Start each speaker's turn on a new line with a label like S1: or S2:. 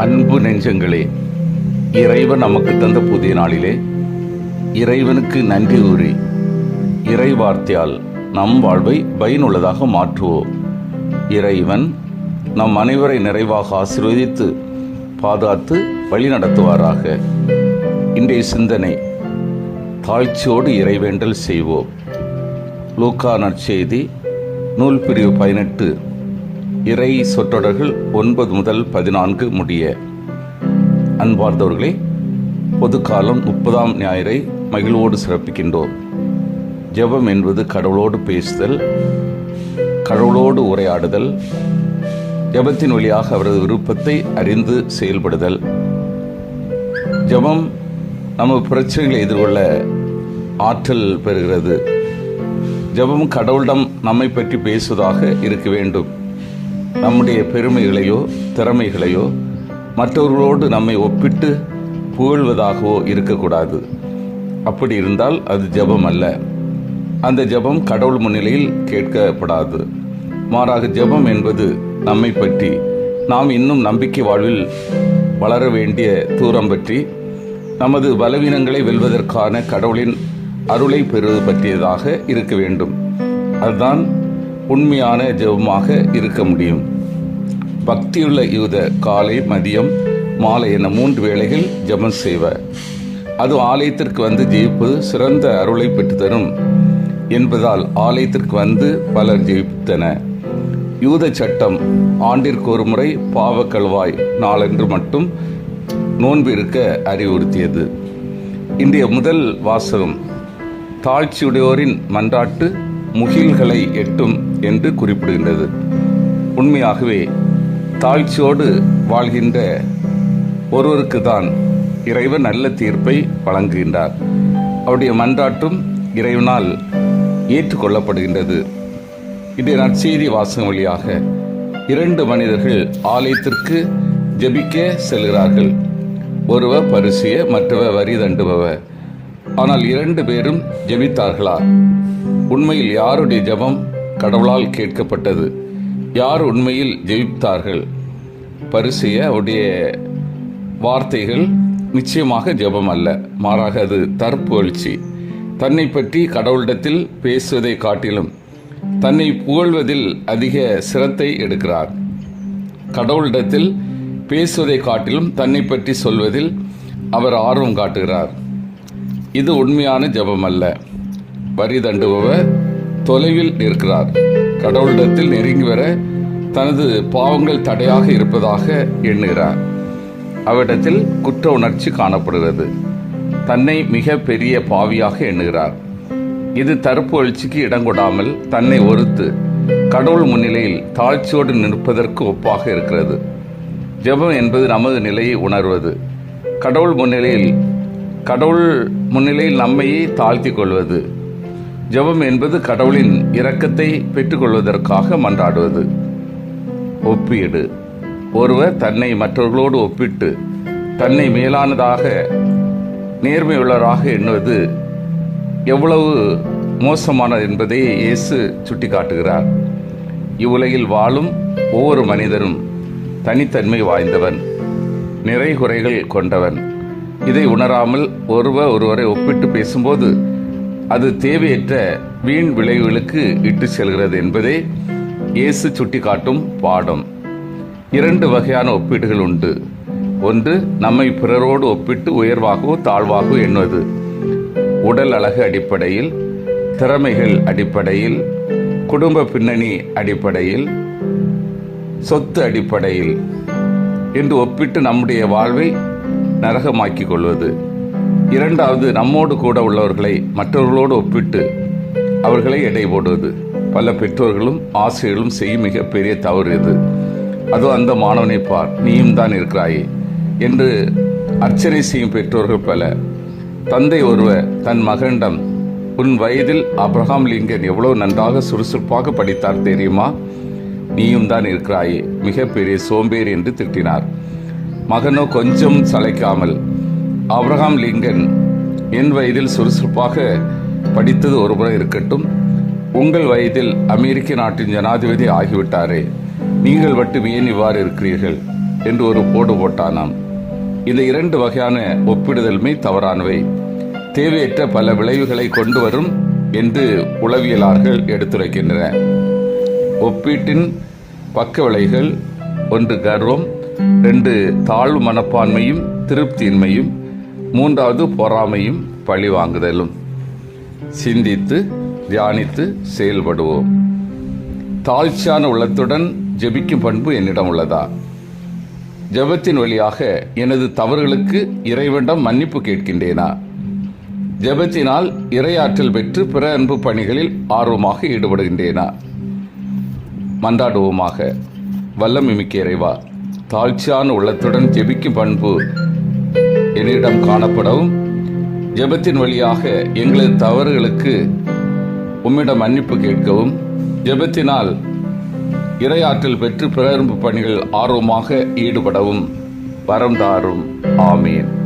S1: அன்பு நெஞ்சங்களே இறைவன் நமக்கு தந்த புதிய நாளிலே இறைவனுக்கு நன்றி கூறி இறை வார்த்தையால் நம் வாழ்வை பயனுள்ளதாக மாற்றுவோம். இறைவன் நம் அனைவரை நிறைவாக ஆசீர்வதித்து பாதுகாத்து வழிநடத்துவாராக. இன்றைய சிந்தனை தாழ்ச்சியோடு இறைவேண்டல் செய்வோம். லூக்கா நற்செய்தி நூல் பிரிவு பதினெட்டு. இறை சொற்றொடர்கள் ஒன்பது முதல் பதினான்கு முடிய. அன்பார்ந்தவர்களே பொதுக்காலம் முப்பதாம் ஞாயிறை மகிழ்வோடு சிறப்பிக்கின்றோம். ஜெபம் என்பது கடவுளோடு பேசுதல் கடவுளோடு உரையாடுதல் ஜெபத்தின் வழியாக அவரது விருப்பத்தை அறிந்து செயல்படுதல். ஜெபம் நம்ம பிரச்சனைகளை எதிர்கொள்ள ஆற்றல் பெறுகிறது. ஜெபம் கடவுளிடம் நம்மை பற்றி பேசுவதாக இருக்க வேண்டும். நம்முடைய பெருமைகளையோ திறமைகளையோ மற்றவர்களோடு நம்மை ஒப்பிட்டு புகழ்வதாகவோ இருக்கக்கூடாது. அப்படி இருந்தால் அது ஜெபம் அல்ல. அந்த ஜெபம் கடவுள் முன்னிலையில் கேட்கப்படாது. மாறாக ஜெபம் என்பது நம்மை பற்றி நாம் இன்னும் நம்பிக்கை வாழ்வில் வளர வேண்டிய தூரம் பற்றி நமது பலவீனங்களை வெல்வதற்கான கடவுளின் அருளை பெறுவது பற்றியதாக இருக்க வேண்டும். அதுதான் உண்மையான ஜெபமாக இருக்க முடியும். பக்தியுள்ள யூத காலை மதியம் மாலை என மூன்று வேளைகள் ஜெபம் செய்வர் அது ஆலயத்திற்கு வந்து ஜெயிப்பது சிறந்த அருளை பெற்றுத்தரும் என்பதால் ஆலயத்திற்கு வந்து பலர் ஜெயித்தன. யூத சட்டம் ஆண்டிற்கு ஒரு முறை பாவக்கல்வாய் நாளன்று மட்டும் நோன்பு இருக்க அறிவுறுத்தியது. இன்றைய முதல் வாசகம் தாழ்ச்சியுடையோரின் மன்றாட்டு முகில்களை எட்டும் என்று குறிப்பிடுகின்றது. உண்மையாகவே தாழ்ச்சியோடு வாழ்கின்ற ஒருவருக்கு தான் இறைவன் நல்ல தீர்ப்பை வழங்குகின்றார். அவருடைய மன்றாட்டும் இறைவனால் ஏற்றுக்கொள்ளப்படுகின்றது. இன்றைய நற்செய்தி வாசகம் வழியாக இரண்டு மனிதர்கள் ஆலயத்திற்கு ஜெபிக்க செல்கிறார்கள். ஒருவர் பரிசிய மற்றவர் வரி தண்டுபவர். ஆனால் இரண்டு பேரும் ஜெபித்தார்களா? உண்மையில் யாருடைய ஜெபம் கடவுளால் கேட்கப்பட்டது. யார் உண்மையில் ஜெயித்தார்கள்? பரிசைய அவருடைய வார்த்தைகள் நிச்சயமாக ஜெபம் அல்ல. மாறாக அது தற்புகழ்ச்சி தன்னை பற்றி கடவுளிடத்தில் பேசுவதை காட்டிலும் தன்னை புகழ்வதில் அதிக சிரத்தை எடுக்கிறார். கடவுளிடத்தில் பேசுவதை காட்டிலும் தன்னை பற்றி சொல்வதில் அவர் ஆர்வம் காட்டுகிறார். இது உண்மையான ஜெபம் அல்ல. வரி தண்டுபவர் தொலைவில் இருக்கிறார் கடவுளிடத்தில் நெருங்கி வர தனது பாவங்கள் தடையாக இருப்பதாக எண்ணுகிறார். அவரிடத்தில் குற்ற உணர்ச்சி காணப்படுகிறது. தன்னை மிக பெரிய பாவியாக எண்ணுகிறார். இது தருப்பு எழுச்சிக்கு இடங்கொடாமல் தன்னை ஒருத்து கடவுள் முன்னிலையில் தாழ்ச்சியோடு நிற்பதற்கு ஒப்பாக இருக்கிறது. ஜெபம் என்பது நமது நிலையை உணர்வது. கடவுள் முன்னிலையில் கடவுள் முன்னிலையில் நம்மையே தாழ்த்தி கொள்வது. ஜெபம் என்பது கடவுளின் இரக்கத்தை பெற்றுக்கொள்வதற்காக மன்றாடுவது. ஒப்பீடு. ஒருவர் தன்னை மற்றவர்களோடு ஒப்பிட்டு தன்னை மேலானதாக நேர்மையுள்ளவராக எண்ணுவது எவ்வளவு மோசமானது என்பதை இயேசு சுட்டிக்காட்டுகிறார். இவ்வுலகில் வாழும் ஒவ்வொரு மனிதரும் தனித்தன்மை வாய்ந்தவன் நிறை குறைகள் கொண்டவன். இதை உணராமல் ஒருவர் ஒருவரை ஒப்பிட்டு பேசும்போது அது தேவையற்ற வீண் விளைவுகளுக்கு இட்டு செல்கிறது என்பதே இயேசு சுட்டிக்காட்டும் பாடம். இரண்டு வகையான ஒப்பீடுகள் உண்டு. ஒன்று நம்மை பிறரோடு ஒப்பிட்டு உயர்வாகவோ தாழ்வாகவோ எண்ணுவது. உடல் அழகு அடிப்படையில் திறமைகள் அடிப்படையில் குடும்ப பின்னணி அடிப்படையில் சொத்து அடிப்படையில். என்று ஒப்பிட்டு நம்முடைய வாழ்வை நரகமாக்கிக் கொள்வது. இரண்டாவது நம்மோடு கூட உள்ளவர்களை மற்றவர்களோடு ஒப்பிட்டு அவர்களை எடை போடுவது. பல பெற்றோர்களும் ஆசிரியர்களும் செய்யும் மிகப்பெரிய தவறு இது. அதோ அந்த மாணவனை பார் நீயும் தான் இருக்கிறாயே என்று அர்ச்சனை செய்யும் பெற்றோர்கள் பல. தந்தை ஒருவர் தன் மகனிடம் உன் வயதில் அப்ரஹாம் லிங்கன் எவ்வளவு நன்றாக சுறுசுறுப்பாக படித்தார் தெரியுமா? நீயும் தான் இருக்கிறாயே மிகப்பெரிய சோம்பேறி என்று திட்டினார். மகனோ கொஞ்சம் சளைக்காமல் அப்ரஹாம் லிங்கன் என் வயதில் சுறுசுறுப்பாக படித்தது ஒருபுறம் இருக்கட்டும். உங்கள் வயதில் அமெரிக்க நாட்டின் ஜனாதிபதி ஆகிவிட்டாரே. நீங்கள் மட்டும் ஏன் இவ்வாறு இருக்கிறீர்கள்? என்று ஒரு போடு போட்டானாம். இந்த இரண்டு வகையான ஒப்பிடுதலுமே தவறானவை. தேவையற்ற பல விளைவுகளை கொண்டு வரும் என்று உளவியலார்கள் எடுத்துரைக்கின்றன. ஒப்பீட்டின் பக்க விளைவுகள் ஒன்று கர்வம் ரெண்டு தாழ்வு மனப்பான்மையும் திருப்தியின்மையும் மூன்றாவது பொறாமையும் பழிவாங்குதலும். சிந்தித்து தியானித்து செயல்படுவோம். தாழ்ச்சியான உள்ளத்துடன் ஜெபிக்கும் பண்பு என்னிடம் உள்ளதா? ஜெபத்தின் வழியாக எனது தவறுகளுக்கு இறைவனிடம் மன்னிப்பு கேட்கின்றேனா? ஜெபத்தினால் இறையாற்றல் பெற்று பிற அன்பு பணிகளில் ஆர்வமாக ஈடுபடுகின்றேனா? மன்றாடுவோமாக. வல்லமிமிக்க இறைவா தாழ்ச்சியான உள்ளத்துடன் ஜெபிக்கும் பண்பு என்னிடம் காணப்படவும் ஜெபத்தின் வழியாக எங்களது தவறுகளுக்கு உம்மிடம் மன்னிப்பு கேட்கவும் ஜெபத்தினால் இரையாற்றல் பெற்று பிறரும்பு பணிகள் ஆர்வமாக ஈடுபடவும் வரம் தாரும். ஆமீன்.